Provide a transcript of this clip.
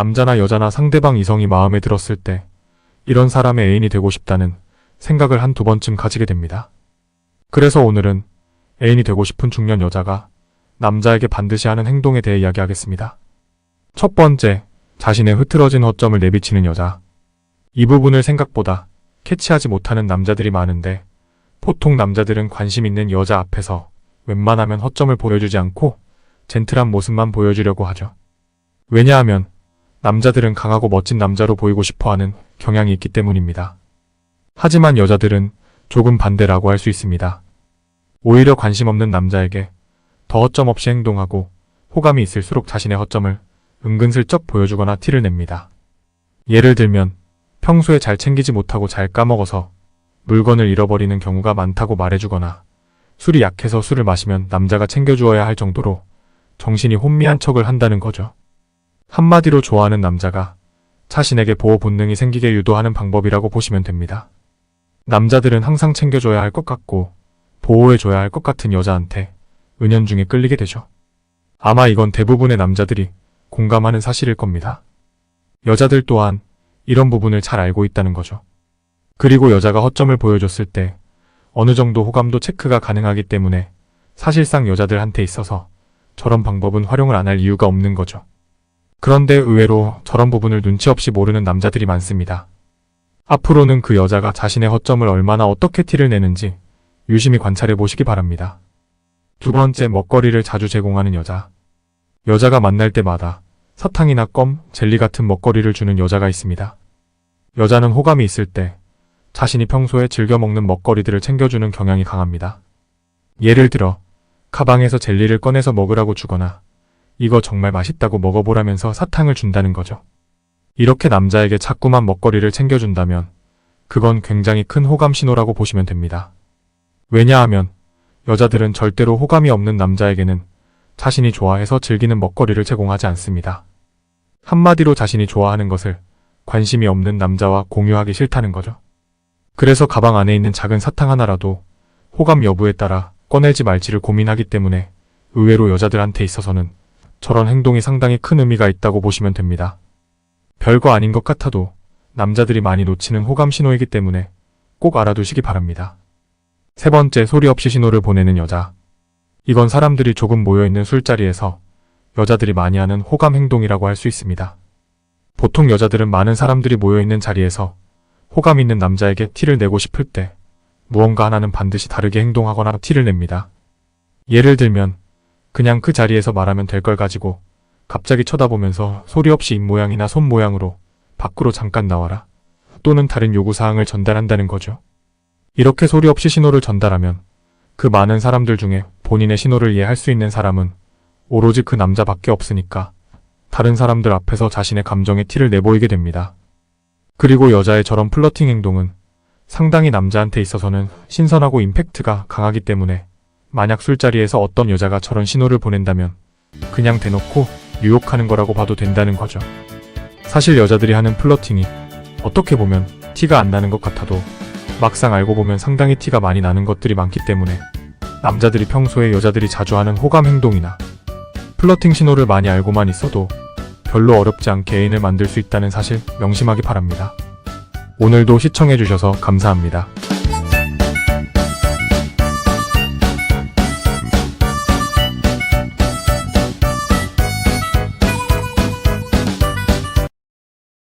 남자나 여자나 상대방 이성이 마음에 들었을 때 이런 사람의 애인이 되고 싶다는 생각을 한 두 번쯤 가지게 됩니다. 그래서 오늘은 애인이 되고 싶은 중년 여자가 남자에게 반드시 하는 행동에 대해 이야기하겠습니다. 첫 번째, 자신의 흐트러진 허점을 내비치는 여자. 이 부분을 생각보다 캐치하지 못하는 남자들이 많은데 보통 남자들은 관심 있는 여자 앞에서 웬만하면 허점을 보여주지 않고 젠틀한 모습만 보여주려고 하죠. 왜냐하면 남자들은 강하고 멋진 남자로 보이고 싶어 하는 경향이 있기 때문입니다. 하지만 여자들은 조금 반대라고 할 수 있습니다. 오히려 관심 없는 남자에게 더 허점 없이 행동하고 호감이 있을수록 자신의 허점을 은근슬쩍 보여주거나 티를 냅니다. 예를 들면 평소에 잘 챙기지 못하고 잘 까먹어서 물건을 잃어버리는 경우가 많다고 말해주거나 술이 약해서 술을 마시면 남자가 챙겨주어야 할 정도로 정신이 혼미한 척을 한다는 거죠. 한마디로 좋아하는 남자가 자신에게 보호 본능이 생기게 유도하는 방법이라고 보시면 됩니다. 남자들은 항상 챙겨줘야 할 것 같고 보호해줘야 할 것 같은 여자한테 은연중에 끌리게 되죠. 아마 이건 대부분의 남자들이 공감하는 사실일 겁니다. 여자들 또한 이런 부분을 잘 알고 있다는 거죠. 그리고 여자가 허점을 보여줬을 때 어느 정도 호감도 체크가 가능하기 때문에 사실상 여자들한테 있어서 저런 방법은 활용을 안 할 이유가 없는 거죠. 그런데 의외로 저런 부분을 눈치 없이 모르는 남자들이 많습니다. 앞으로는 그 여자가 자신의 허점을 얼마나 어떻게 티를 내는지 유심히 관찰해 보시기 바랍니다. 두 번째, 먹거리를 자주 제공하는 여자. 여자가 만날 때마다 사탕이나 껌, 젤리 같은 먹거리를 주는 여자가 있습니다. 여자는 호감이 있을 때 자신이 평소에 즐겨 먹는 먹거리들을 챙겨주는 경향이 강합니다. 예를 들어, 가방에서 젤리를 꺼내서 먹으라고 주거나, 이거 정말 맛있다고 먹어보라면서 사탕을 준다는 거죠. 이렇게 남자에게 자꾸만 먹거리를 챙겨준다면, 그건 굉장히 큰 호감 신호라고 보시면 됩니다. 왜냐하면, 여자들은 절대로 호감이 없는 남자에게는 자신이 좋아해서 즐기는 먹거리를 제공하지 않습니다. 한마디로 자신이 좋아하는 것을 관심이 없는 남자와 공유하기 싫다는 거죠. 그래서 가방 안에 있는 작은 사탕 하나라도 호감 여부에 따라 꺼내지 말지를 고민하기 때문에 의외로 여자들한테 있어서는 저런 행동이 상당히 큰 의미가 있다고 보시면 됩니다. 별거 아닌 것 같아도 남자들이 많이 놓치는 호감 신호이기 때문에 꼭 알아두시기 바랍니다. 세 번째, 소리 없이 신호를 보내는 여자. 이건 사람들이 조금 모여있는 술자리에서 여자들이 많이 하는 호감 행동이라고 할 수 있습니다. 보통 여자들은 많은 사람들이 모여있는 자리에서 호감 있는 남자에게 티를 내고 싶을 때 무언가 하나는 반드시 다르게 행동하거나 티를 냅니다. 예를 들면 그냥 그 자리에서 말하면 될 걸 가지고 갑자기 쳐다보면서 소리 없이 입모양이나 손모양으로 밖으로 잠깐 나와라 또는 다른 요구사항을 전달한다는 거죠. 이렇게 소리 없이 신호를 전달하면 그 많은 사람들 중에 본인의 신호를 이해할 수 있는 사람은 오로지 그 남자밖에 없으니까 다른 사람들 앞에서 자신의 감정에 티를 내보이게 됩니다. 그리고 여자의 저런 플러팅 행동은 상당히 남자한테 있어서는 신선하고 임팩트가 강하기 때문에 만약 술자리에서 어떤 여자가 저런 신호를 보낸다면 그냥 대놓고 유혹하는 거라고 봐도 된다는 거죠. 사실 여자들이 하는 플러팅이 어떻게 보면 티가 안 나는 것 같아도 막상 알고 보면 상당히 티가 많이 나는 것들이 많기 때문에 남자들이 평소에 여자들이 자주 하는 호감 행동이나 플러팅 신호를 많이 알고만 있어도 별로 어렵지 않게 애인을 만들 수 있다는 사실 명심하기 바랍니다. 오늘도 시청해주셔서 감사합니다.